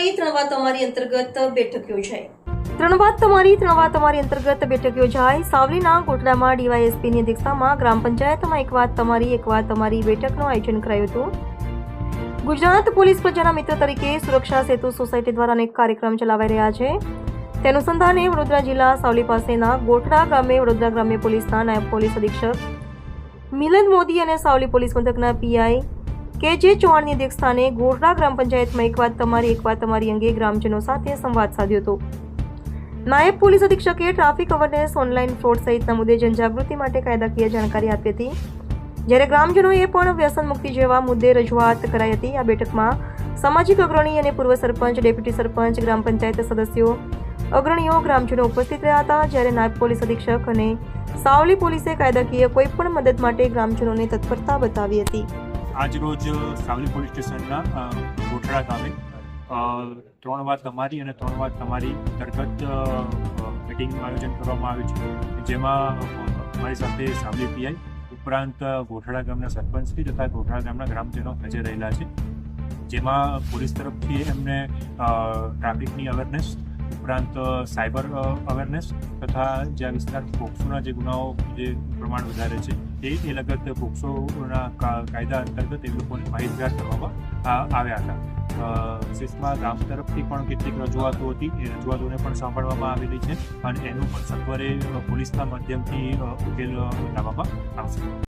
તમારી ત્રણવા તમારી અંતર્ગત બેઠક યોજાઈ ત્રણવા તમારી ત્રણવા તમારી અંતર્ગત બેઠક યોજાઈ સાવલીના કોટડામાં ડીવાયએસપીની અધ્યક્ષતામાં ગ્રામ પંચાયતમાં એક વાત તમારી, એક વાત તમારી બેઠકનું આયોજન કરાયું હતું. ગુજરાત પોલીસ પ્રજાના મિત્ર તરીકે સુરક્ષા સેતુ સોસાયટી દ્વારા અનેક કાર્યક્રમ ચલાવાઈ રહ્યા છે. તે અનુસંધાને વડોદરા જિલ્લા સાવલી પાસેના ગોઠડા ગામે વડોદરા ગ્રામ્ય પોલીસના નાયબ પોલીસ અધિક્ષક મિલન મોદી અને સાવલી પોલીસ મથકના પીઆઈ કે જે ચૌહાણની અધ્યક્ષસ્થાને ગોરડા ગ્રામ પંચાયતમાં એક વાત તમારી, એક વાત તમારી અંગે ગ્રામજનો સાથે સંવાદ સાધ્યો હતો. નાયબ પોલીસ અધિક્ષકે ટ્રાફિક અવેરનેસ ઓનલાઈન ફ્રોડ સહિતના મુદ્દે જનજાગૃતિ માટે કાયદાકીય જાણકારી આપી હતી. જ્યારે ગ્રામજનોએ પણ વ્યસન મુક્તિ જેવા મુદ્દે રજૂઆત કરાઈ હતી, આ બેઠકમાં સામાજિક અગ્રણી અને પૂર્વ સરપંચ, ડેપ્યુટી સરપંચ, ગ્રામ પંચાયત સદસ્યો, અગ્રણીઓ, ગ્રામજનો ઉપસ્થિત રહ્યા હતા. જ્યારે નાયબ પોલીસ અધિક્ષક અને સાવલી પોલીસે કાયદાકીય કોઈપણ મદદ માટે ગ્રામજનોને તત્પરતા બતાવી હતી. આજ રોજ સાવલી પોલીસ સ્ટેશનના ગોઠડા ગામે ત્રણ વાત તમારી અને ત્રણ વાત તમારી અંતર્ગત મિટિંગનું આયોજન કરવામાં આવ્યું છે. જેમાં અમારી સાથે સાવલી પીઆઈ ઉપરાંત ગોઠડા ગામના સરપંચશ્રી તથા ગોઠડા ગામના ગ્રામજનો હાજર રહેલા છે. જેમાં પોલીસ તરફથી એમને ટ્રાફિકની અવેરનેસ ઉપરાંત સાયબર અવેરનેસ તથા જે આ વિસ્તાર પોક્સોના જે ગુનાઓ જે પ્રમાણ વધારે છે, એ એ લગત પોક્સોના કાયદા અંતર્ગત એ લોકોને માહિતગાર કરવામાં આવ્યા હતા. વિશેષમાં ગામ તરફથી પણ કેટલીક રજૂઆતો હતી, એ રજૂઆતોને પણ સાંભળવામાં આવેલી છે અને એનું પણ સત્વરે પોલીસના માધ્યમથી ઉકેલ લાવવામાં આવશે.